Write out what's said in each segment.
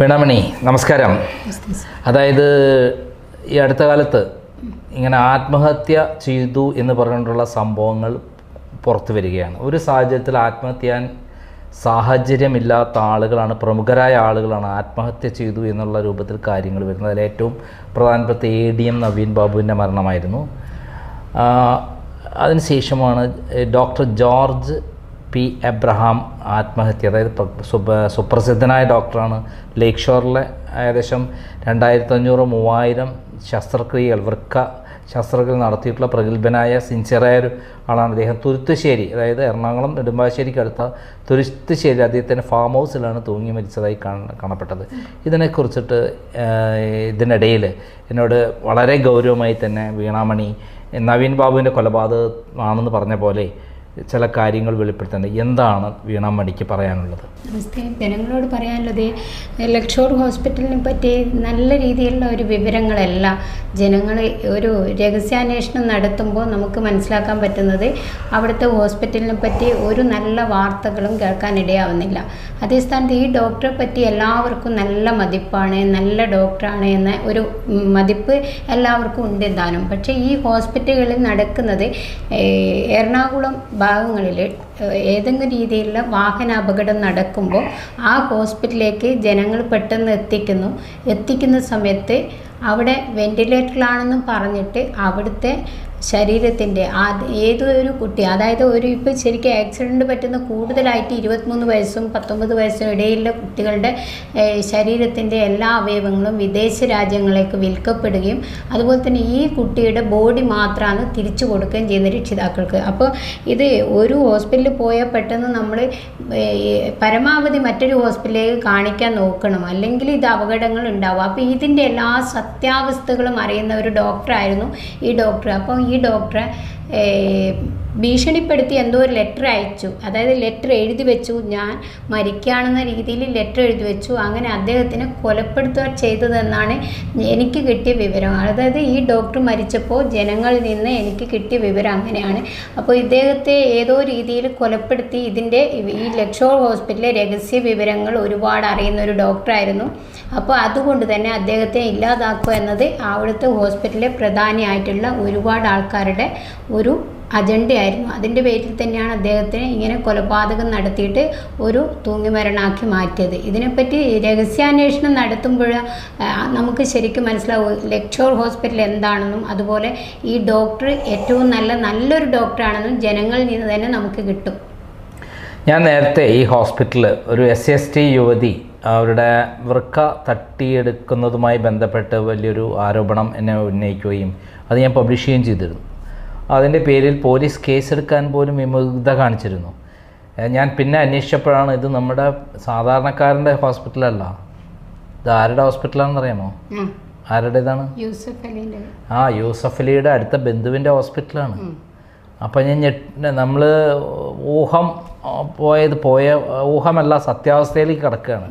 വീണാമണി നമസ്കാരം. അതായത് ഈ അടുത്ത കാലത്ത് ഇങ്ങനെ ആത്മഹത്യ ചെയ്തു എന്ന് പറഞ്ഞുകൊണ്ടുള്ള സംഭവങ്ങൾ പുറത്തു വരികയാണ്. ഒരു സാഹചര്യത്തിൽ ആത്മഹത്യ സാഹചര്യമില്ലാത്ത ആളുകളാണ് പ്രമുഖരായ ആളുകളാണ് ആത്മഹത്യ ചെയ്തു എന്നുള്ള രൂപത്തിൽ കാര്യങ്ങൾ വരുന്നത്. അതിൽ ഏറ്റവും പ്രധാനപ്പെട്ട എ ഡി എം നവീൻ ബാബുവിന്റെ മരണമായിരുന്നു. അതിനുശേഷമാണ് ഡോക്ടർ ജോർജ് പി എബ്രഹാം ആത്മഹത്യ അതായത് സുപ്രസിദ്ധനായ ഡോക്ടറാണ്. ലേക്ക് ഷോറിലെ ഏകദേശം രണ്ടായിരത്തി അഞ്ഞൂറ് മൂവായിരം ശസ്ത്രക്രിയകൾ വൃക്ക ശസ്ത്രക്രിയ നടത്തിയിട്ടുള്ള പ്രഗത്ഭനായ സിൻസിയറായ ഒരു ആളാണ്. അദ്ദേഹം തുരുത്തുശ്ശേരി അതായത് എറണാകുളം നെടുമ്പാശ്ശേരിക്ക് അടുത്ത തുരുത്തുശ്ശേരി അദ്ദേഹത്തിന്റെ ഫാം ഹൗസിലാണ് തൂങ്ങി മരിച്ചതായി കാണ- കാണപ്പെട്ടത്. ഇതിനെക്കുറിച്ചിട്ട് ഇതിനിടയിൽ എന്നോട് വളരെ ഗൗരവമായി തന്നെ വീണാമണി നവീൻ ബാബുവിന്റെ കൊലപാതകമാണെന്ന് പറഞ്ഞ പോലെ ചില കാര്യങ്ങൾ വെളിപ്പെടുത്തേണ്ടത്. എന്താണ് വീണാമണിക്ക് പറയാനുള്ളത്? നമസ്തേ. ജനങ്ങളോട് പറയാനുള്ളത് ലക്ഷോർ ഹോസ്പിറ്റലിനെ പറ്റി നല്ല രീതിയിലുള്ള ഒരു വിവരങ്ങളെല്ലാം. ജനങ്ങൾ ഒരു രഹസ്യാന്വേഷണം നടത്തുമ്പോൾ നമുക്ക് മനസ്സിലാക്കാൻ പറ്റുന്നത് അവിടുത്തെ ഹോസ്പിറ്റലിനെ പറ്റി ഒരു നല്ല വാർത്തകളും കേൾക്കാനിടയാവുന്നില്ല. അതേ സ്ഥാനത്ത് ഈ ഡോക്ടറെ പറ്റി എല്ലാവർക്കും നല്ല മതിപ്പാണ് നല്ല ഡോക്ടറാണ് എന്ന ഒരു മതിപ്പ് എല്ലാവർക്കും ഉണ്ട് താനും പക്ഷേ ഈ ഹോസ്പിറ്റലുകളിൽ നടക്കുന്നത് എറണാകുളം ഭാഗങ്ങളിൽ ഏതെങ്കിലും രീതിയിലുള്ള വാഹനാപകടം നടക്കുമ്പോൾ ആ ഹോസ്പിറ്റലിലേക്ക് ജനങ്ങൾ പെട്ടെന്ന് എത്തിക്കുന്നു. എത്തിക്കുന്ന സമയത്ത് അവിടെ വെന്റിലേറ്ററിലാണെന്നും പറഞ്ഞിട്ട് അവിടുത്തെ ശരീരത്തിന്റെ ഏതൊരു കുട്ടി അതായത് ഒരു ഇപ്പോൾ ശരിക്കും ആക്സിഡന്റ് പറ്റുന്ന കൂടുതലായിട്ട് ഇരുപത്തിമൂന്ന് വയസ്സും പത്തൊമ്പത് വയസ്സും ഇടയിലുള്ള കുട്ടികളുടെ ശരീരത്തിന്റെ എല്ലാ അവയവങ്ങളും വിദേശ രാജ്യങ്ങളിലേക്ക് വിൽക്കപ്പെടുകയും അതുപോലെ തന്നെ ഈ കുട്ടിയുടെ ബോഡി മാത്രമാണ് തിരിച്ചു കൊടുക്കുകയും ചെയ്യുന്ന രക്ഷിതാക്കൾക്ക്. അപ്പോൾ ഇത് ഒരു ഹോസ്പിറ്റലിൽ പോയാൽ പെട്ടെന്ന് നമ്മൾ പരമാവധി മറ്റൊരു ഹോസ്പിറ്റലിലേക്ക് കാണിക്കാൻ നോക്കണം. അല്ലെങ്കിൽ ഇത് അപകടങ്ങൾ ഉണ്ടാവും. അപ്പോൾ ഇതിന്റെ എല്ലാ സത്യാവസ്ഥകളും അറിയുന്ന ഒരു ഡോക്ടറായിരുന്നു ഈ ഡോക്ടർ. അപ്പോൾ ഈ ഡോക്ടറെ ഏഹ്, ഭീഷണിപ്പെടുത്തി എന്തോ ഒരു ലെറ്റർ അയച്ചു. അതായത് ലെറ്റർ എഴുതി വെച്ചു. ഞാൻ മരിക്കുകയാണെന്ന രീതിയിൽ ലെറ്റർ എഴുതി വെച്ചു. അങ്ങനെ അദ്ദേഹത്തിനെ കൊലപ്പെടുത്തുക ചെയ്തതെന്നാണ് എനിക്ക് കിട്ടിയ വിവരം. അതായത് ഈ ഡോക്ടർ മരിച്ചപ്പോൾ ജനങ്ങളിൽ നിന്ന് എനിക്ക് കിട്ടിയ വിവരം അങ്ങനെയാണ്. അപ്പോൾ ഇദ്ദേഹത്തെ ഏതോ രീതിയിൽ കൊലപ്പെടുത്തി ഇതിന്റെ ഈ ലക്ഷോ ഹോസ്പിറ്റലിലെ രഹസ്യ വിവരങ്ങൾ ഒരുപാട് അറിയുന്ന ഒരു ഡോക്ടറായിരുന്നു അപ്പോൾ അതുകൊണ്ട് തന്നെ അദ്ദേഹത്തെ ഇല്ലാതാക്കുക എന്നത് അവിടുത്തെ ഹോസ്പിറ്റലിലെ പ്രധാനിയായിട്ടുള്ള ഒരുപാട് ആൾക്കാരുടെ ഒരു അജണ്ടയായിരുന്നു. അതിന്റെ പേരിൽ തന്നെയാണ് അദ്ദേഹത്തിന് ഇങ്ങനെ കൊലപാതകം നടത്തിയിട്ട് ഒരു തൂങ്ങിമരണാക്കി മാറ്റിയത്. ഇതിനെപ്പറ്റി രഹസ്യാന്വേഷണം നടത്തുമ്പോൾ നമുക്ക് ശരിക്കും മനസ്സിലാവും ലക്ഷോർ ഹോസ്പിറ്റൽ എന്താണെന്നും അതുപോലെ ഈ ഡോക്ടർ ഏറ്റവും നല്ല നല്ലൊരു ഡോക്ടറാണെന്നും ജനങ്ങളിൽ നിന്ന് തന്നെ നമുക്ക് കിട്ടും. ഞാൻ നേരത്തെ ഈ ഹോസ്പിറ്റലിൽ ഒരു എസ് എസ് ടി യുവതി അവരുടെ വൃക്ക തട്ടിയെടുക്കുന്നതുമായി ബന്ധപ്പെട്ട് വലിയൊരു ആരോപണം എന്നെ ഉന്നയിക്കുകയും അത് ഞാൻ പബ്ലിഷ് ചെയ്യുകയും ചെയ്തിരുന്നു. അതിന്റെ പേരിൽ പോലീസ് കേസെടുക്കാൻ പോലും വിമുഗ്ധ കാണിച്ചിരുന്നു. ഞാൻ പിന്നെ അന്വേഷിച്ചപ്പോഴാണ് ഇത് നമ്മുടെ സാധാരണക്കാരന്റെ ഹോസ്പിറ്റലല്ല. ഇത് ആരുടെ ഹോസ്പിറ്റലാണെന്ന് അറിയാമോ ആരുടേതാണ്? ആ യൂസഫ് അലിയുടെ അടുത്ത ബന്ധുവിന്റെ ഹോസ്പിറ്റലാണ്. അപ്പം ഞാൻ ഞെട്ട് നമ്മൾ ഊഹം പോയത് പോയ ഊഹമല്ല സത്യാവസ്ഥയിലേക്ക് കിടക്കുകയാണ്.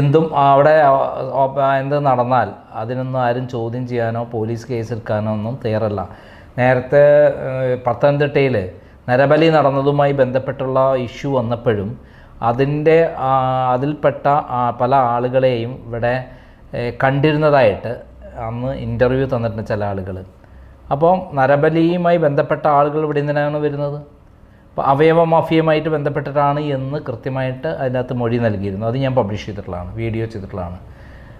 എന്തും അവിടെ എന്ത് നടന്നാൽ അതിനൊന്നും ആരും ചോദ്യം ചെയ്യാനോ പോലീസ് കേസെടുക്കാനോ ഒന്നും തയ്യാറല്ല. നേരത്തെ പത്തനംതിട്ടയിൽ നരബലി നടന്നതുമായി ബന്ധപ്പെട്ടുള്ള ഇഷ്യൂ വന്നപ്പോഴും അതിന്റെ അതിൽപ്പെട്ട പല ആളുകളെയും ഇവിടെ കണ്ടിരുന്നതായിട്ട് അന്ന് ഇന്റർവ്യൂ തന്നിട്ടുണ്ട് ചില ആളുകൾ അപ്പോൾ നരബലിയുമായി ബന്ധപ്പെട്ട ആളുകൾ ഇവിടെ എന്തിനാണ് വരുന്നത്? അപ്പോൾ അവയവ മാഫിയയുമായിട്ട് ബന്ധപ്പെട്ടിട്ടാണ് എന്ന് കൃത്യമായിട്ട് അതിനകത്ത് മൊഴി നൽകിയിരുന്നു അത് ഞാൻ പബ്ലിഷ് ചെയ്തിട്ടുള്ളതാണ് വീഡിയോ ചെയ്തിട്ടുള്ളതാണ്.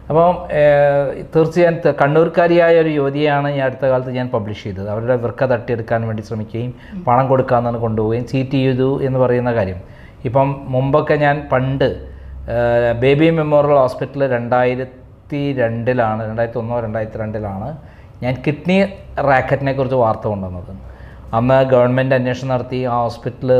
അപ്പോൾ ഏഹ്, തീർച്ചയായും കണ്ണൂർക്കാരിയായ ഒരു യുവതിയാണ് ഈ അടുത്ത കാലത്ത് ഞാൻ പബ്ലിഷ് ചെയ്തത്. അവരുടെ വൃക്ക തട്ടിയെടുക്കാൻ വേണ്ടി ശ്രമിക്കുകയും പണം കൊടുക്കാമെന്നാണ് കൊണ്ടുപോവുകയും ചീറ്റ് ചെയ്തു എന്ന് പറയുന്ന കാര്യം. ഇപ്പം മുമ്പൊക്കെ ഞാൻ പണ്ട് ബേബി മെമ്മോറിയൽ ഹോസ്പിറ്റൽ രണ്ടായിരത്തി രണ്ടിലാണ് രണ്ടായിരത്തി ഒന്നോ രണ്ടായിരത്തി രണ്ടിലാണ് ഞാൻ കിഡ്നി റാക്കറ്റിനെ കുറിച്ച് വാർത്ത കൊണ്ടുവന്നത്. അന്ന് ഗവൺമെന്റ് അന്വേഷണം നടത്തി ആ ഹോസ്പിറ്റൽ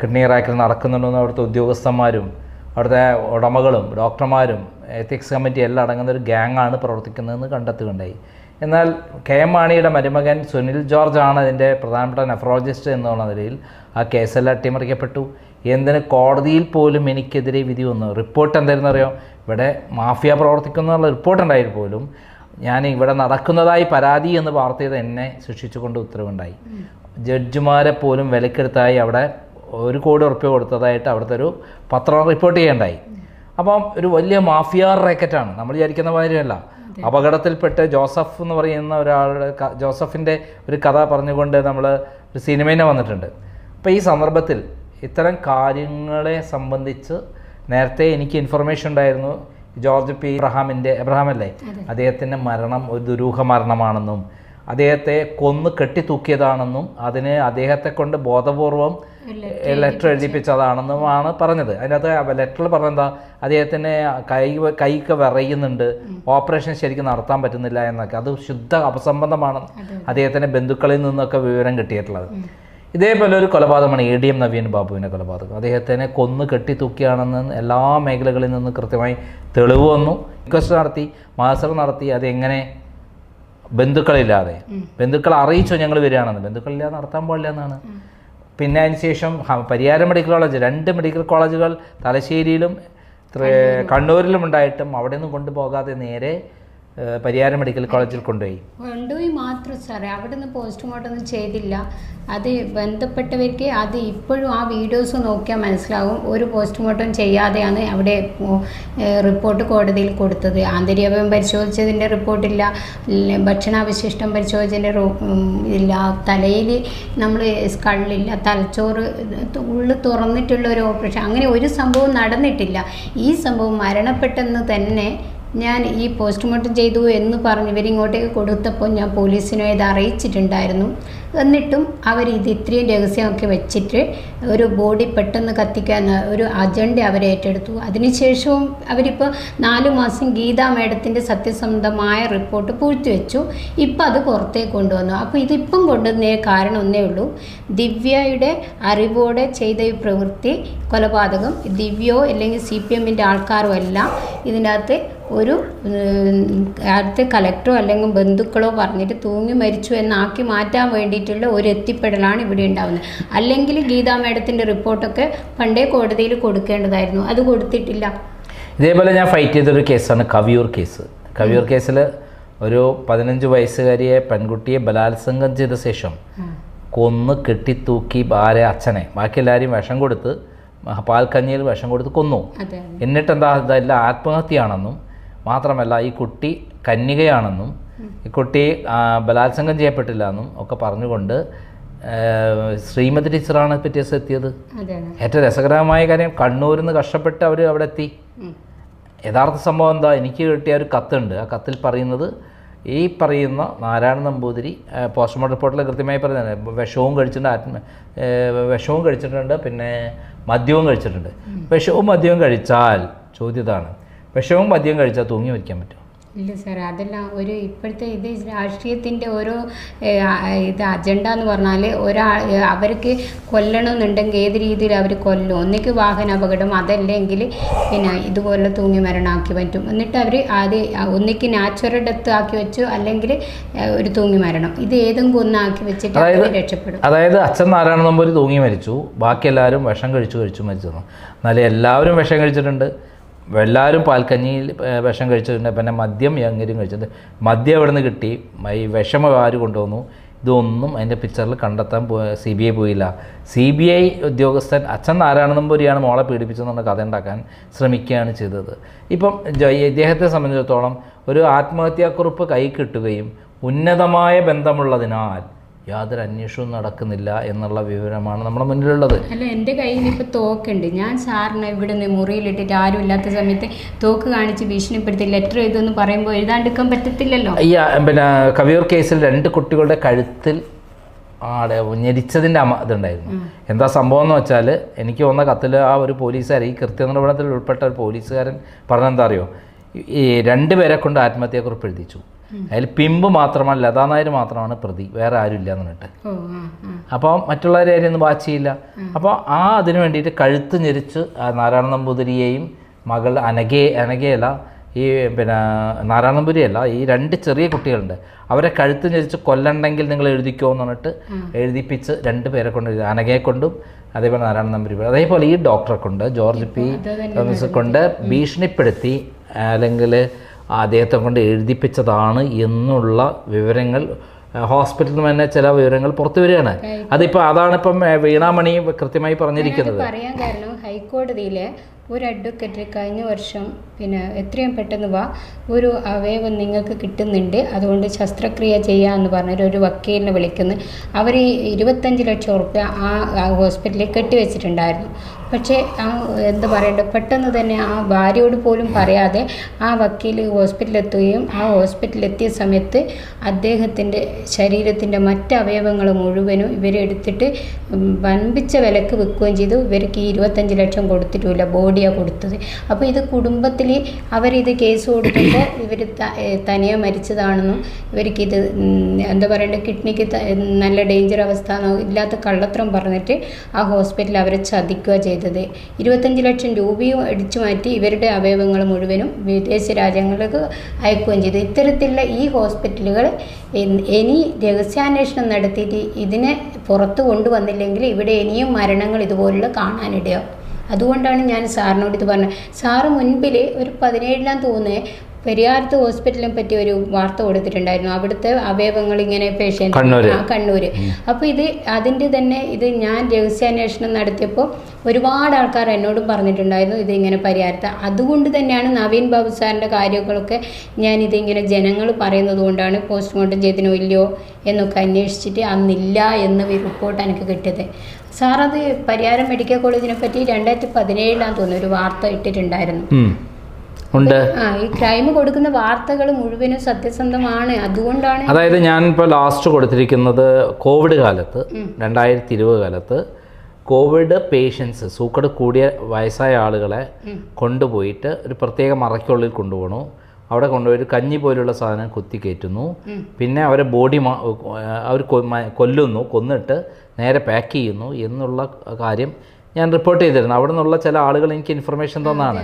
കിഡ്നി റാക്കറ്റ് നടക്കുന്നുണ്ടെന്ന് അവിടുത്തെ ഉദ്യോഗസ്ഥന്മാരും അവിടുത്തെ ഉടമകളും ഡോക്ടർമാരും എത്തിക്സ് കമ്മിറ്റി എല്ലാം അടങ്ങുന്ന ഒരു ഗ്യാങ്ങാണ് പ്രവർത്തിക്കുന്നതെന്ന് കണ്ടെത്തുകയുണ്ടായി. എന്നാൽ കെ എം മാണിയുടെ മരുമകൻ സുനിൽ ജോർജ് ആണ് അതിന്റെ പ്രധാനപ്പെട്ട നെഫ്രോളജിസ്റ്റ് എന്നുള്ള നിലയിൽ ആ കേസെല്ലാം അട്ടിമറിക്കപ്പെട്ടു. എന്തിന് കോടതിയിൽ പോലും എനിക്കെതിരെ വിധി വന്നു. റിപ്പോർട്ട് എന്തായിരുന്നു അറിയോ? ഇവിടെ മാഫിയ പ്രവർത്തിക്കുന്നു എന്നുള്ള റിപ്പോർട്ട് ഉണ്ടായാൽ പോലും ഞാൻ ഇവിടെ നടക്കുന്നതായി പരാതി എന്ന് വാർത്തയത് എന്നെ ശിക്ഷിച്ചുകൊണ്ട് ഉത്തരവുണ്ടായി. ജഡ്ജിമാരെ പോലും വിലക്കെടുത്തായി അവിടെ ഒരു കോടി ഉറപ്പ് കൊടുത്തതായിട്ട് അവിടുത്തെ ഒരു പത്രം റിപ്പോർട്ട് ചെയ്യണ്ടായി അപ്പം ഒരു വലിയ മാഫിയ റാക്കറ്റാണ്. നമ്മൾ വിചാരിക്കുന്ന മാതിരിയല്ല. അപകടത്തിൽപ്പെട്ട് ജോസഫ് എന്ന് പറയുന്ന ഒരാളുടെ ജോസഫിന്റെ ഒരു കഥ പറഞ്ഞുകൊണ്ട് നമ്മൾ ഒരു സിനിമേനെ വന്നിട്ടുണ്ട്. അപ്പോൾ ഈ സന്ദർഭത്തിൽ ഇത്തരം കാര്യങ്ങളെ സംബന്ധിച്ച് നേരത്തെ എനിക്ക് ഇൻഫർമേഷൻ ഉണ്ടായിരുന്നു. ജോർജ് പി എബ്രഹാമിന്റെ എബ്രഹാം അല്ലേ അദ്ദേഹത്തിന്റെ മരണം ഒരു ദുരൂഹ മരണമാണെന്നും അദ്ദേഹത്തെ കൊന്ന് കെട്ടിത്തൂക്കിയതാണെന്നും അതിന് അദ്ദേഹത്തെ കൊണ്ട് ബോധപൂർവം ലെറ്റർ എഴുതിപ്പിച്ചതാണെന്നുമാണ് പറഞ്ഞത്. അതിനകത്ത് ലെറ്ററിൽ പറഞ്ഞെന്താ അദ്ദേഹത്തിന് കൈ കൈക്ക് വിറയുന്നുണ്ട്. ഓപ്പറേഷൻ ശരിക്കും നടത്താൻ പറ്റുന്നില്ല എന്നൊക്കെ. അത് ശുദ്ധ അപസംബന്ധമാണ് അദ്ദേഹത്തിന്റെ ബന്ധുക്കളിൽ നിന്നൊക്കെ വിവരം കിട്ടിയിട്ടുള്ളത്. ഇതേപോലെ ഒരു കൊലപാതകമാണ് എ ഡി എം നവീൻ ബാബുവിന്റെ കൊലപാതകം. അദ്ദേഹത്തിനെ കൊന്നു കെട്ടിത്തൂക്കിയാണെന്ന് എല്ലാ മേഖലകളിൽ നിന്ന് കൃത്യമായി തെളിവ് വന്നു. ഇൻക്വസ്റ്റ് നടത്തി മാസ്റ്റർ നടത്തി അതെങ്ങനെ ബന്ധുക്കളില്ലാതെ. ബന്ധുക്കൾ അറിയിച്ചോ ഞങ്ങൾ വരികയാണെന്ന്? ബന്ധുക്കളില്ലാതെ നടത്താൻ പാടില്ല എന്നാണ്. പിന്നെ അതിന് ശേഷം പരിയാരം മെഡിക്കൽ കോളേജ് രണ്ട് മെഡിക്കൽ കോളേജുകൾ തലശ്ശേരിയിലും കണ്ണൂരിലും. ഉണ്ടായിട്ടും അവിടെ നിന്ന് കൊണ്ടുപോകാതെ നേരെ പരിയാരം മെഡിക്കൽ കോളേജിൽ കൊണ്ടുപോയി. കൊണ്ടുപോയി മാത്രം സാറേ. അവിടെ നിന്ന് പോസ്റ്റ്മോർട്ടം ഒന്നും ചെയ്തില്ല. അത് ബന്ധപ്പെട്ടവർക്ക് അത് ഇപ്പോഴും ആ വീഡിയോസ് നോക്കിയാൽ മനസ്സിലാവും. ഒരു പോസ്റ്റ്മോർട്ടം ചെയ്യാതെയാണ് അവിടെ റിപ്പോർട്ട് കോടതിയിൽ കൊടുത്തത്. ആന്തരികം പരിശോധിച്ചതിന്റെ റിപ്പോർട്ടില്ല. ഭക്ഷണാവശിഷ്ടം പരിശോധിച്ചതിന്റെ ഇല്ല. തലയിൽ നമ്മൾ സ്കള്ളില്ല തലച്ചോറ് ഉള്ളു തുറന്നിട്ടുള്ള ഒരു ഓപ്പറേഷൻ. അങ്ങനെ ഒരു സംഭവം നടന്നിട്ടില്ല. ഈ സംഭവം മരണപ്പെട്ടെന്ന് തന്നെ ഞാൻ ഈ പോസ്റ്റ്മോർട്ടം ചെയ്തു എന്ന് പറഞ്ഞ് ഇവരിങ്ങോട്ടേക്ക് കൊടുത്തപ്പോൾ ഞാൻ പോലീസിനെ ഇത് അറിയിച്ചിട്ടുണ്ടായിരുന്നു. എന്നിട്ടും അവർ ഇത് ഇത്രയും രഹസ്യമൊക്കെ വെച്ചിട്ട് ഒരു ബോഡി പെട്ടെന്ന് കത്തിക്കാൻ ഒരു അജണ്ട അവർ ഏറ്റെടുത്തു. അതിനുശേഷവും അവരിപ്പോൾ നാല് മാസം ഗീതാ മേഡത്തിന്റെ സത്യസന്ധമായ റിപ്പോർട്ട് പൂഴ്ത്തിവെച്ചു. ഇപ്പം അത് പുറത്തേക്ക് കൊണ്ടുവന്നു. അപ്പോൾ ഇതിപ്പം കൊണ്ടുവന്നേ കാരണം ഒന്നേ ഉള്ളൂ. ദിവ്യയുടെ അറിവോടെ ചെയ്ത ഈ പ്രവൃത്തി കൊലപാതകം. ദിവ്യോ അല്ലെങ്കിൽ സി പി എമ്മിന്റെ ആൾക്കാരോ എല്ലാം ഇതിന്റെ അകത്ത് ഒരു അടുത്ത കലക്ടറോ അല്ലെങ്കിൽ ബന്ധുക്കളോ പറഞ്ഞിട്ട് തൂങ്ങി മരിച്ചു എന്നാക്കി മാറ്റാൻ വേണ്ടിയിട്ടുള്ള ഒരു എത്തിപ്പെടലാണ് ഇവിടെ ഉണ്ടാവുന്നത്. അല്ലെങ്കിൽ ഗീതാ മേഡത്തിന്റെ റിപ്പോർട്ടൊക്കെ പണ്ടേ കോടതിയിൽ കൊടുക്കേണ്ടതായിരുന്നു. അത് കൊടുത്തിട്ടില്ല. ഇതേപോലെ ഞാൻ ഫൈറ്റ് ചെയ്തൊരു കേസാണ് കവിയൂർ കേസ്. കവിയൂർ കേസിൽ ഒരു പതിനഞ്ച് വയസ്സുകാരിയെ പെൺകുട്ടിയെ ബലാത്സംഗം ചെയ്ത ശേഷം കൊന്ന് കെട്ടിത്തൂക്കി ഭാര്യ അച്ഛനെ. ബാക്കി എല്ലാവരെയും വിഷം കൊടുത്ത് പാൽക്കഞ്ഞിയിൽ വിഷം കൊടുത്ത് കൊന്നു. എന്നിട്ട് എന്താ ഇതെല്ലാം ആത്മഹത്യയാണെന്നും മാത്രമല്ല ഈ കുട്ടി കന്യകയാണെന്നും ഈ കുട്ടി ബലാത്സംഗം ചെയ്യപ്പെട്ടില്ല എന്നും ഒക്കെ പറഞ്ഞുകൊണ്ട് ശ്രീമതി ടീച്ചറാണ് പിറ്റേസ് എത്തിയത്. ഏറ്റവും രസകരമായ കാര്യം കണ്ണൂരിൽ നിന്ന് കഷ്ടപ്പെട്ട് അവർ അവിടെ എത്തി. യഥാർത്ഥ സംഭവം എന്താ എനിക്ക് കിട്ടിയ ഒരു കത്തുണ്ട്. ആ കത്തിൽ പറയുന്നത് ഈ പറയുന്ന നാരായണ നമ്പൂതിരി പോസ്റ്റ്മോർട്ടം റിപ്പോർട്ടിൽ കൃത്യമായി പറയുന്നത് വിഷവും കഴിച്ചിട്ടുണ്ട് ആത്മ വിഷവും കഴിച്ചിട്ടുണ്ട് പിന്നെ മദ്യവും കഴിച്ചിട്ടുണ്ട്. വിഷവും മദ്യവും കഴിച്ചാൽ ചോദ്യം ഇതാണ്. വിഷവും മദ്യവും കഴിച്ചാൽ തൂങ്ങി മരിക്കാൻ പറ്റും ഇല്ല സാർ അതെല്ലാം ഒരു ഇപ്പോഴത്തെ ഇത് രാഷ്ട്രീയത്തിന്റെ ഓരോ ഇത് അജണ്ട എന്ന് പറഞ്ഞാൽ ഒരാൾ അവർക്ക് കൊല്ലണമെന്നുണ്ടെങ്കിൽ ഏത് രീതിയിൽ അവർ കൊല്ലും? ഒന്നിക്ക് വാഹന അപകടം അതല്ലെങ്കിൽ പിന്നെ ഇതുപോലെ തൂങ്ങി മരണമാക്കി പറ്റും. എന്നിട്ട് അവർ അത് ഒന്നിക്ക് നാച്ചുറൽ ഡെത്ത് ആക്കി വെച്ചു അല്ലെങ്കിൽ ഒരു തൂങ്ങി മരണം. ഇത് ഏതെങ്കിലും ഒന്നാക്കി വെച്ചിട്ട് രക്ഷപ്പെടും. അതായത് അച്ഛൻ നാരായണ നമ്പൂരി തൂങ്ങി മരിച്ചു. ബാക്കി എല്ലാവരും വിഷം കഴിച്ചു കഴിച്ചു മരിച്ചു. എന്നാലും എല്ലാവരും വിഷം കഴിച്ചിട്ടുണ്ട്. എല്ലാവരും പാൽക്കഞ്ഞിയിൽ വിഷം കഴിച്ചിട്ടുണ്ട് പിന്നെ മദ്യം എങ്ങനെയും കഴിച്ചിട്ടുണ്ട് മദ്യം എവിടെ നിന്ന് കിട്ടി? ഈ വിഷമം ആര് കൊണ്ടുവന്നു? ഇതൊന്നും അതിന്റെ പിക്ചറിൽ കണ്ടെത്താൻ സി ബി ഐ പോയില്ല. സി ബി ഐ ഉദ്യോഗസ്ഥൻ അച്ഛൻ നാരായണ നമ്പൂരിയാണ് മോളെ പീഡിപ്പിച്ചതെന്നുള്ള കഥ ഉണ്ടാക്കാൻ ശ്രമിക്കുകയാണ് ചെയ്തത്. ഇപ്പം ഇദ്ദേഹത്തെ സംബന്ധിച്ചിടത്തോളം ഒരു ആത്മഹത്യാക്കുറിപ്പ് കൈ കിട്ടുകയും ഉന്നതമായ ബന്ധമുള്ളതിനാൽ യാതൊരു അന്വേഷണവും നടക്കുന്നില്ല എന്നുള്ള വിവരമാണ് നമ്മുടെ മുന്നിലുള്ളത്. അല്ല എന്റെ കയ്യിൽ ഇപ്പോൾ തോക്കുണ്ട്. ഞാൻ സാറിനെ ഇവിടെ നിന്ന് മുറിയിലിട്ടിട്ട് ആരും ഇല്ലാത്ത സമയത്ത് തോക്ക് കാണിച്ച് ഭീഷണിപ്പെടുത്തി ലെറ്റർ എഴുതുമെന്ന് പറയുമ്പോൾ എഴുതാണ്ടിരിക്കാൻ പറ്റത്തില്ലല്ലോ. അയ്യാ പിന്നെ കവിയൂർ കേസിൽ രണ്ട് കുട്ടികളുടെ കഴുത്തിൽ ആടെ ഞെരിച്ചതിന്റെ അമ ഇതുണ്ടായിരുന്നു. എന്താ സംഭവം എന്ന് വെച്ചാൽ എനിക്ക് വന്ന കത്തിൽ ആ ഒരു പോലീസുകാർ ഈ കൃത്യനിർവഹണത്തിൽ ഉൾപ്പെട്ട ഒരു പോലീസുകാരൻ പറഞ്ഞെന്താ അറിയോ? ഈ രണ്ടുപേരെ കൊണ്ട് ആത്മഹത്യയെക്കുറിപ്പ് എഴുതിച്ചു അതിൽ പിമ്പ് മാത്രമാണ് ലതാ നായർ മാത്രമാണ് പ്രതി വേറെ ആരും ഇല്ല എന്നിട്ട്. അപ്പോൾ മറ്റുള്ളവരെ ഒന്നും വാച്ച് ചെയ്യില്ല. അപ്പോൾ ആ അതിന് വേണ്ടിയിട്ട് കഴുത്ത് ഞെരിച്ച് നാരായണ നമ്പൂതിരിയെയും മകൾ അനഗേ അനഘയല്ല ഈ പിന്നെ നാരായണ നമ്പൂരിയല്ല ഈ രണ്ട് ചെറിയ കുട്ടികളുണ്ട്. അവരെ കഴുത്ത് ഞെരിച്ച് കൊല്ലണ്ടെങ്കിൽ നിങ്ങൾ എഴുതിക്കോ എന്ന് പറഞ്ഞിട്ട് എഴുതിപ്പിച്ച് രണ്ട് പേരെ കൊണ്ട് എഴുതി അനഘയെ കൊണ്ടും അതേപോലെ നാരായണ നമ്പൂരി അതേപോലെ ഈ ഡോക്ടറെ കൊണ്ട് ജോർജ് പി തോമസ് കൊണ്ട് ഭീഷണിപ്പെടുത്തി അല്ലെങ്കിൽ അദ്ദേഹത്തെ കൊണ്ട് എഴുതിപ്പിച്ചതാണ് എന്നുള്ള വിവരങ്ങൾ ഹോസ്പിറ്റലിൽ തന്നെ ചില വിവരങ്ങൾ പുറത്തു വരികയാണ്. അതിപ്പോൾ അതാണ് ഇപ്പം വീണാമണി കൃത്യമായി പറഞ്ഞിരിക്കുന്നത്. പറയാൻ കാരണം ഹൈക്കോടതിയിലെ ഒരു അഡ്വക്കറ്റ് കഴിഞ്ഞ വർഷം പിന്നെ എത്രയും പെട്ടെന്ന് വാ ഒരു അവയവം നിങ്ങൾക്ക് കിട്ടുന്നുണ്ട്. അതുകൊണ്ട് ശസ്ത്രക്രിയ ചെയ്യാമെന്ന് പറഞ്ഞൊരു ഒരു വക്കീലിനെ വിളിക്കുന്നു. അവർ ഇരുപത്തഞ്ച് ലക്ഷം ഉറുപ്പ്യ ആ ഹോസ്പിറ്റലിൽ കെട്ടിവെച്ചിട്ടുണ്ടായിരുന്നു. പക്ഷേ ആ എന്ത് പറയേണ്ട പെട്ടെന്ന് തന്നെ ആ ഭാര്യയോട് പോലും പറയാതെ ആ വക്കീൽ ഹോസ്പിറ്റലിലെത്തുകയും ആ ഹോസ്പിറ്റലിലെത്തിയ സമയത്ത് അദ്ദേഹത്തിന്റെ ശരീരത്തിന്റെ മറ്റ് അവയവങ്ങൾ മുഴുവനും ഇവരെടുത്തിട്ട് വൻപിച്ച വിലക്ക് വിൽക്കുകയും ചെയ്തു. ഇവർക്ക് ഇരുപത്തഞ്ച് ലക്ഷം കൊടുത്തിട്ടുമില്ല. ബോഡിയാണ് കൊടുത്തത്. അപ്പോൾ ഇത് കുടുംബത്തിൽ അവരിത് കേസ് കൊടുക്കുമ്പോൾ ഇവർ തനിയെ മരിച്ചതാണെന്നും ഇവർക്ക് ഇത് എന്താ പറയണ്ടത് കിഡ്നിക്ക് നല്ല ഡേഞ്ചർ അവസ്ഥ ഇല്ലാത്ത കള്ളത്രം പറഞ്ഞിട്ട് ആ ഹോസ്പിറ്റലിൽ അവരെ ചതിക്കുക ചെയ്തത്. ഇരുപത്തഞ്ച് ലക്ഷം രൂപയും അടിച്ചു മാറ്റി ഇവരുടെ അവയവങ്ങൾ മുഴുവനും വിദേശ രാജ്യങ്ങൾക്ക് അയക്കുകയും ചെയ്തു. ഇത്തരത്തിലുള്ള ഈ ഹോസ്പിറ്റലുകൾ ഇനി രഹസ്യാന്വേഷണം നടത്തിയിട്ട് ഇതിനെ പുറത്തു കൊണ്ടുവന്നില്ലെങ്കിൽ ഇവിടെ ഇനിയും മരണങ്ങൾ ഇതുപോലുള്ള കാണാനിടയാവും. അതുകൊണ്ടാണ് ഞാൻ സാറിനോട് ഇത് പറഞ്ഞത്. സാറ് മുൻപിൽ ഒരു പതിനേഴിലാം തോന്നുന്നേ പെരിയാർത്ത് ഹോസ്പിറ്റലിനെ പറ്റി ഒരു വാർത്ത കൊടുത്തിട്ടുണ്ടായിരുന്നു. അവിടുത്തെ അവയവങ്ങൾ ഇങ്ങനെ പേഷ്യന്റ് കണ്ണൂര്. അപ്പൊ കണ്ണൂര്. അപ്പോൾ ഇത് അതിന്റെ തന്നെ ഇത് ഞാൻ രഹസ്യാന്വേഷണം നടത്തിയപ്പോൾ ഒരുപാട് ആൾക്കാർ എന്നോടും പറഞ്ഞിട്ടുണ്ടായിരുന്നു ഇത് ഇങ്ങനെ പരിഹാരത്ത. അതുകൊണ്ട് തന്നെയാണ് നവീൻ ബാബു സാറിന്റെ കാര്യങ്ങളൊക്കെ ഞാൻ ഇതിങ്ങനെ ജനങ്ങൾ പറയുന്നത് കൊണ്ടാണ് പോസ്റ്റ്മോർട്ടം ചെയ്തിനോ ഇല്ലയോ എന്നൊക്കെ അന്വേഷിച്ചിട്ട് അന്നില്ല എന്ന് റിപ്പോർട്ട് എനിക്ക് കിട്ടിയത്. സാർ അത് പരിയാരം മെഡിക്കൽ കോളേജിനെ പറ്റി രണ്ടായിരത്തി പതിനേഴിലാന്ന് തോന്നുന്നു ഒരു വാർത്ത ഇട്ടിട്ടുണ്ടായിരുന്നു. ഉണ്ട്. ഈ ക്രൈം കൊടുക്കുന്ന വാർത്തകൾ മുഴുവനും സത്യസന്ധമാണ്. അതുകൊണ്ടാണ് അതായത് ഞാൻ ഇപ്പോൾ ലാസ്റ്റ് കൊടുത്തിരിക്കുന്നത് കോവിഡ് കാലത്ത് രണ്ടായിരത്തി ഇരുപത് കാലത്ത് കോവിഡ് പേഷ്യൻസ് സൂക്കട് കൂടിയ വയസ്സായ ആളുകളെ കൊണ്ടുപോയിട്ട് ഒരു പ്രത്യേക മറയ്ക്കുള്ളിൽ കൊണ്ടുപോകണു. അവിടെ കൊണ്ടുപോയി ഒരു കഞ്ഞി പോലുള്ള സാധനം കുത്തി കയറ്റുന്നു. പിന്നെ അവരെ ബോഡി അവർ കൊല്ലുന്നു. കൊന്നിട്ട് നേരെ പാക്ക് ചെയ്യുന്നു എന്നുള്ള കാര്യം ഞാൻ റിപ്പോർട്ട് ചെയ്തിരുന്നു. അവിടെ നിന്നുള്ള ചില ആളുകൾ എനിക്ക് ഇൻഫർമേഷൻ തന്നാണ്.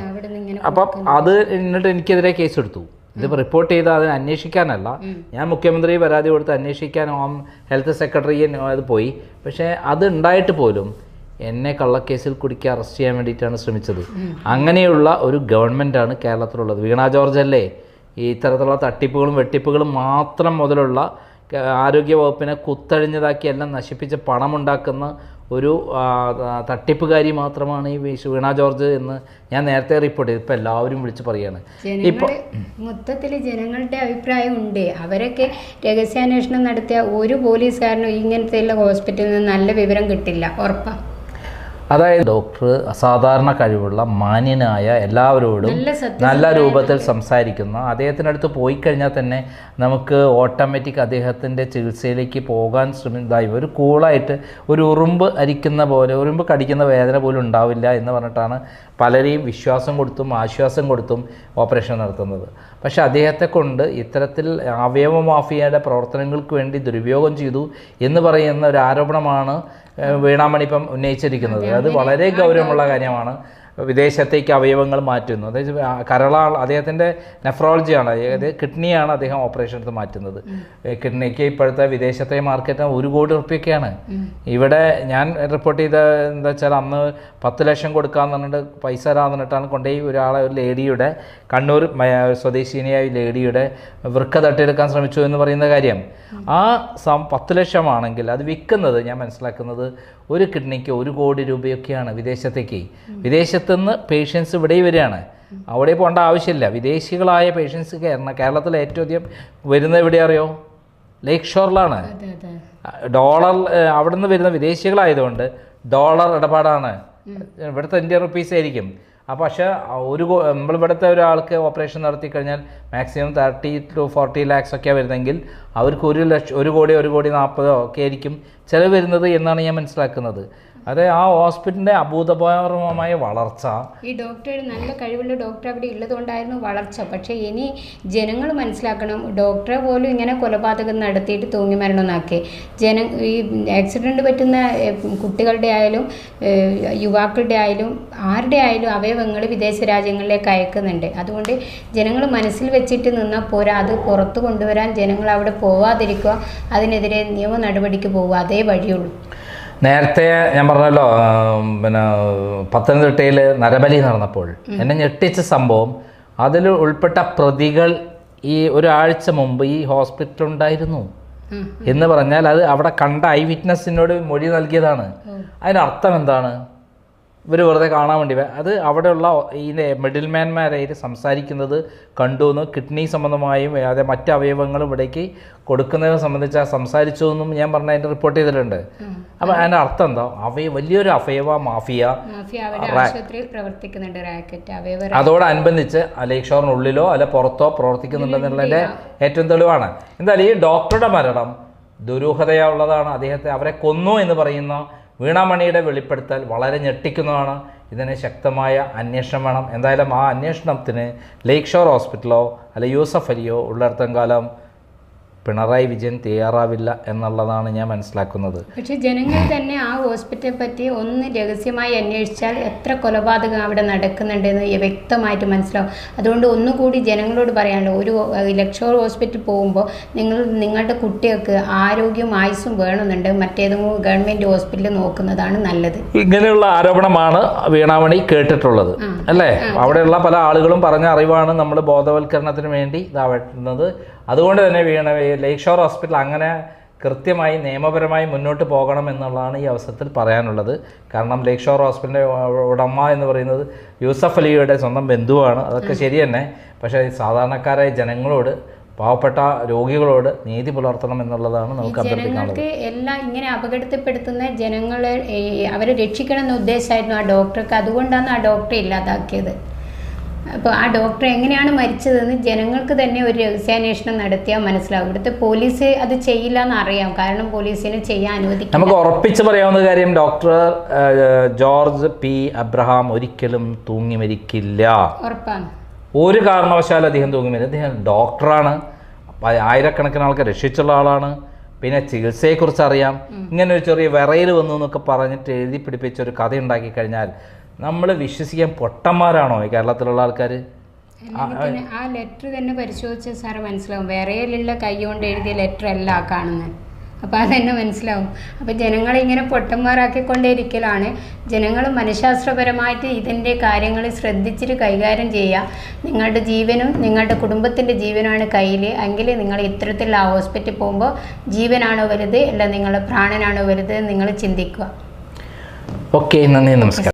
അപ്പം അത് എന്നിട്ട് എനിക്കെതിരെ കേസ് എടുത്തു. ഇതിപ്പോൾ റിപ്പോർട്ട് ചെയ്ത് അതിനെ അന്വേഷിക്കാനല്ല. ഞാൻ മുഖ്യമന്ത്രി പരാതി കൊടുത്ത് അന്വേഷിക്കാൻ ഹോം ഹെൽത്ത് സെക്രട്ടറി അത് പോയി. പക്ഷേ അത് ഉണ്ടായിട്ട് പോലും എന്നെ കള്ളക്കേസിൽ കുടിക്കുക അറസ്റ്റ് ചെയ്യാൻ വേണ്ടിയിട്ടാണ് ശ്രമിച്ചത്. അങ്ങനെയുള്ള ഒരു ഗവൺമെന്റാണ് കേരളത്തിലുള്ളത്. വീണ ജോർജ് അല്ലേ? ഈ ഇത്തരത്തിലുള്ള തട്ടിപ്പുകളും വെട്ടിപ്പുകളും മാത്രം മുതലുള്ള ക- ആരോഗ്യ വകുപ്പിനെ കുത്തഴിഞ്ഞതാക്കി എല്ലാം നശിപ്പിച്ച് പണമുണ്ടാക്കുന്ന ഒരു തട്ടിപ്പുകാരി മാത്രമാണ് ഈ വീണ ജോർജ് എന്ന് ഞാൻ നേരത്തെ റിപ്പോർട്ട് ചെയ്തു. ഇപ്പം എല്ലാവരും വിളിച്ച് പറയാണ്. ഇപ്പൊ മൊത്തത്തിൽ ജനങ്ങളുടെ അഭിപ്രായം ഉണ്ട്. അവരൊക്കെ രഹസ്യാന്വേഷണം നടത്തിയ ഒരു പോലീസുകാരനും ഇങ്ങനത്തെയുള്ള ഹോസ്പിറ്റലിൽ നിന്ന് നല്ല വിവരം കിട്ടില്ല. ഉറപ്പാ. അതായത് ഡോക്ടർ അസാധാരണ കഴിവുള്ള മാന്യനായ എല്ലാവരോടും നല്ല രൂപത്തിൽ സംസാരിക്കുന്ന അദ്ദേഹത്തിന്റെ അടുത്ത് പോയി കഴിഞ്ഞാൽ തന്നെ നമുക്ക് ഓട്ടോമാറ്റിക് അദ്ദേഹത്തിന്റെ ചികിത്സയിലേക്ക് പോകാൻ ശ്രമിതായി ഒരു കൂളായിട്ട് ഒരു ഉറുമ്പ് അരിക്കുന്ന പോലെ ഉറുമ്പ് കടിക്കുന്ന വേദന പോലും ഉണ്ടാവില്ല എന്ന് പറഞ്ഞിട്ടാണ് പലരെയും വിശ്വാസം കൊടുത്തും ആശ്വാസം കൊടുത്തും ഓപ്പറേഷൻ നടത്തുന്നത്. പക്ഷെ അദ്ദേഹത്തെ കൊണ്ട് ഇത്തരത്തിൽ അവയവ മാഫിയയുടെ പ്രവർത്തനങ്ങൾക്ക് വേണ്ടി ദുരുപയോഗം ചെയ്തു എന്ന് പറയുന്ന ഒരു ആരോപണമാണ് വീണാമണി ഇപ്പം ഉന്നയിച്ചിരിക്കുന്നത്. അത് വളരെ ഗൗരവമുള്ള കാര്യമാണ്. വിദേശത്തേക്ക് അവയവങ്ങൾ മാറ്റുന്നു. അതായത് കരളാണ് കരള അദ്ദേഹത്തിന്റെ നെഫ്രോളജിയാണ് അതായത് കിഡ്നിയാണ് അദ്ദേഹം ഓപ്പറേഷൻ എടുത്ത് മാറ്റുന്നത്. കിഡ്നിക്ക് ഇപ്പോഴത്തെ വിദേശത്തെ മാർക്കറ്റ് ഒരു കോടി റുപ്യൊക്കെയാണ് ഇവിടെ ഞാൻ റിപ്പോർട്ട് ചെയ്ത എന്താ വെച്ചാൽ അന്ന് പത്ത് ലക്ഷം കൊടുക്കാന്ന് പറഞ്ഞിട്ട് പൈസ തരാന്ന് പറഞ്ഞിട്ടാണ് കൊണ്ടുപോയി ഒരാളെ ഒരു ലേഡിയുടെ കണ്ണൂർ സ്വദേശിനിയായ ലേഡിയുടെ വൃക്ക തട്ടിയെടുക്കാൻ ശ്രമിച്ചു എന്ന് പറയുന്ന കാര്യം. ആ സം പത്ത് ലക്ഷമാണെങ്കിൽ അത് വിൽക്കുന്നത് ഞാൻ മനസ്സിലാക്കുന്നത് ഒരു കിഡ്നിക്ക് ഒരു കോടി രൂപയൊക്കെയാണ് വിദേശത്തേക്ക്. വിദേശത്തുനിന്ന് പേഷ്യൻസ് ഇവിടെ വരികയാണ്. അവിടെ പോകേണ്ട ആവശ്യമില്ല. വിദേശികളായ പേഷ്യൻസ് കേരള കേരളത്തിൽ ഏറ്റവും അധികം വരുന്നത് എവിടെ അറിയോ? ലേക്ക് ഷോറിലാണ് ഡോളർ അവിടെ നിന്ന് വരുന്ന വിദേശികളായതുകൊണ്ട് ഡോളർ ഇടപാടാണ്. ഇവിടുത്തെ ഇന്ത്യൻ റുപ്പീസ് ആയിരിക്കും. അപ്പോൾ പക്ഷേ ഒരു നമ്മളിവിടുത്തെ ഒരാൾക്ക് ഓപ്പറേഷൻ നടത്തി കഴിഞ്ഞാൽ maximum thirty two forty lakhs ഒക്കെ വരുന്നെങ്കിൽ അവർക്ക് ഒരു ലക്ഷം ഒരു കോടി ഒരു കോടി നാൽപ്പതോ ഒക്കെ ആയിരിക്കും ചിലവ് വരുന്നത് എന്നാണ് ഞാൻ മനസ്സിലാക്കുന്നത്. അത് ആ ഹോസ്പിറ്റലിന്റെ അഭൂതപൂർവമായ വളർച്ച. ഈ ഡോക്ടർ നല്ല കഴിവുള്ള ഡോക്ടർ അവിടെ ഉള്ളതുകൊണ്ടായിരുന്നു വളർച്ച. പക്ഷേ ഇനി ജനങ്ങൾ മനസ്സിലാക്കണം ഡോക്ടറെ പോലും ഇങ്ങനെ കൊലപാതകം നടത്തിയിട്ട് തൂങ്ങി മരണമെന്നാക്കി. ജന ഈ ആക്സിഡന്റ് പറ്റുന്ന കുട്ടികളുടെ ആയാലും യുവാക്കളുടെ ആയാലും ആരുടെ ആയാലും അവയവങ്ങൾ വിദേശ രാജ്യങ്ങളിലേക്ക് അയക്കുന്നുണ്ട്. അതുകൊണ്ട് ജനങ്ങൾ മനസ്സിൽ വെച്ചിട്ട് നിന്നാൽ പോരാ. അത് പുറത്തു കൊണ്ടുവരാൻ ജനങ്ങൾ അവിടെ പോവാതിരിക്കുക. അതിനെതിരെ നിയമ നടപടിക്ക് പോവുക. അതേ വഴിയുള്ളൂ. നേരത്തെ ഞാൻ പറഞ്ഞല്ലോ പിന്നെ പത്തനംതിട്ടയിൽ നരബലി നടന്നപ്പോൾ എന്നെ ഞെട്ടിച്ച സംഭവം അതിൽ ഉൾപ്പെട്ട പ്രതികൾ ഈ ഒരാഴ്ച മുമ്പ് ഈ ഹോസ്പിറ്റൽ ഉണ്ടായിരുന്നു എന്ന് പറഞ്ഞാൽ അത് അവിടെ കണ്ട ഐ വിറ്റ്നസിനോട് മൊഴി നൽകിയതാണ്. അതിനർത്ഥം എന്താണ്? ഇവർ വെറുതെ കാണാൻ വേണ്ടി അത് അവിടെയുള്ള ഈ മിഡിൽ മാൻമാരായിട്ട് സംസാരിക്കുന്നത് കണ്ടു എന്ന് കിഡ്നി സംബന്ധമായും അതെ മറ്റ് അവയവങ്ങളും ഇവിടേക്ക് കൊടുക്കുന്നതിനെ സംബന്ധിച്ച് സംസാരിച്ചു എന്നും ഞാൻ പറഞ്ഞ അതിന്റെ റിപ്പോർട്ട് ചെയ്തിട്ടുണ്ട്. അപ്പോൾ അതിന്റെ അർത്ഥം എന്താ? അവയ വലിയൊരു അവയവ മാഫിയ അതോടനുബന്ധിച്ച് ലേക്ക് ഷോറിനുള്ളിലോ അല്ല പുറത്തോ പ്രവർത്തിക്കുന്നുണ്ടെന്നുള്ളതിന്റെ ഏറ്റവും തെളിവാണ്. എന്തായാലും ഈ ഡോക്ടറുടെ മരണം ദുരൂഹതയുള്ളതാണ് അദ്ദേഹത്തെ അവരെ കൊന്നു എന്ന് പറയുന്ന വീണാമണിയുടെ വെളിപ്പെടുത്തൽ വളരെ ഞെട്ടിക്കുന്നതാണ്. ഇതിന് ശക്തമായ അന്വേഷണം വേണം. എന്തായാലും ആ അന്വേഷണത്തിന് ലേക്ക് ഷോർ ഹോസ്പിറ്റലോ അല്ലെ യൂസഫ് അലിയോ ഉള്ളിടത്തോളം കാലം പിണറായി വിജയൻ തയ്യാറാവില്ല എന്നുള്ളതാണ് ഞാൻ മനസ്സിലാക്കുന്നത്. പക്ഷേ ജനങ്ങൾ തന്നെ ആ ഹോസ്പിറ്റലെ പറ്റി ഒന്ന് രഹസ്യമായി അന്വേഷിച്ചാൽ എത്ര കൊലപാതകം അവിടെ നടക്കുന്നുണ്ടെന്ന് വ്യക്തമായിട്ട് മനസ്സിലാവും. അതുകൊണ്ട് ഒന്നുകൂടി ജനങ്ങളോട് പറയാനുള്ളത് ഒരു ലക്ഷോർ ഹോസ്പിറ്റൽ പോകുമ്പോൾ നിങ്ങൾ നിങ്ങളുടെ കുട്ടികൾക്ക് ആരോഗ്യവും ആയുസ്സും വേണമെന്നുണ്ട്. മറ്റേതെങ്കിലും ഗവൺമെന്റ് ഹോസ്പിറ്റലിൽ നോക്കുന്നതാണ് നല്ലത്. ഇങ്ങനെയുള്ള ആരോപണമാണ് വീണാമണി കേട്ടിട്ടുള്ളത്. അല്ലേ? അവിടെയുള്ള പല ആളുകളും പറഞ്ഞ അറിവാണ് നമ്മൾ ബോധവൽക്കരണത്തിന് വേണ്ടി ഇതാവുന്നത് അതുകൊണ്ട് തന്നെ വീണ ലേക്ക് ഷോർ ഹോസ്പിറ്റൽ അങ്ങനെ കൃത്യമായി നിയമപരമായി മുന്നോട്ട് പോകണം എന്നുള്ളതാണ് ഈ അവസരത്തിൽ പറയാനുള്ളത്. കാരണം ലേക്ക് ഷോർ ഹോസ്പിറ്റലിന്റെ ഉടമ എന്ന് പറയുന്നത് യൂസഫ് അലിയുടെ സ്വന്തം ബന്ധുവാണ്. അതൊക്കെ ശരി തന്നെ. പക്ഷേ സാധാരണക്കാരായ ജനങ്ങളോട് പാവപ്പെട്ട രോഗികളോട് നീതി പുലർത്തണം എന്നുള്ളതാണ് നമുക്ക് ജനങ്ങൾക്ക് എല്ലാം ഇങ്ങനെ അപകടത്തിൽപ്പെടുത്തുന്ന ജനങ്ങളെ അവരെ രക്ഷിക്കണം എന്ന ഉദ്ദേശമായിരുന്നു ആ ഡോക്ടർക്ക്. അതുകൊണ്ടാണ് ആ ഡോക്ടറെ ഇല്ലാതാക്കിയത്. അപ്പോൾ ആ ഡോക്ടർ എങ്ങനെയാണ് മരിച്ചതെന്ന് ജനങ്ങൾക്ക് തന്നെ ഒരു രഹസ്യാന്വേഷണം നടത്തിയാൽ മനസ്സിലാവും. ഇവിടുത്തെ പോലീസ് അത് ചെയ്യില്ല എന്ന് അറിയാം. കാരണം പോലീസിന് ചെയ്യാൻ അനുവദിക്കും നമുക്ക് ഉറപ്പിച്ച് പറയാവുന്ന കാര്യം ഡോക്ടർ ജോർജ് പി അബ്രഹാം ഒരിക്കലും തൂങ്ങി മരിക്കില്ല. ഉറപ്പാണ്. ഒരു കാരണവശാലും അദ്ദേഹം തൂങ്ങി മരിക്കും അദ്ദേഹം ഡോക്ടറാണ്. ആയിരക്കണക്കിന് ആൾക്ക് രക്ഷിച്ചുള്ള ആളാണ്. പിന്നെ ചികിത്സയെക്കുറിച്ച് അറിയാം. ഇങ്ങനെ ഒരു ചെറിയ വിറയിൽ വന്നു എന്നൊക്കെ പറഞ്ഞിട്ട് എഴുതി പിടിപ്പിച്ച ഒരു കഥ ഉണ്ടാക്കി കഴിഞ്ഞാൽ നമ്മൾ വിശ്വസിക്കാൻ പൊട്ടന്മാരാണോ ഈ കേരളത്തിലുള്ള ആൾക്കാർ ആ ലെറ്റർ തന്നെ പരിശോധിച്ച സാറ് മനസ്സിലാവും. വേറെയിലുള്ള കൈകൊണ്ട് എഴുതിയ ലെറ്റർ അല്ല കാണുന്നത്. അപ്പോൾ തന്നെ മനസ്സിലാവും. അപ്പോൾ ജനങ്ങളെ ഇങ്ങനെ പൊട്ടന്മാരാക്കിക്കൊണ്ടേയിരിക്കലാണ്. ജനങ്ങൾ മനഃശാസ്ത്രപരമായിട്ട് ഇതിന്റെ കാര്യങ്ങൾ ശ്രദ്ധിച്ചിട്ട് കൈകാര്യം ചെയ്യുക നിങ്ങളുടെ ജീവനും നിങ്ങളുടെ കുടുംബത്തിന്റെ ജീവനാണ് കയ്യിൽ എങ്കിൽ നിങ്ങൾ ഇത്തരത്തിലുള്ള ആ ഹോസ്പിറ്റലിൽ പോകുമ്പോൾ ജീവനാണോ വലുത്? അല്ല നിങ്ങളുടെ പ്രാണനാണോ വലുത്? നിങ്ങൾ ചിന്തിക്കുക. ഓക്കെ നന്ദി നമസ്കാരം.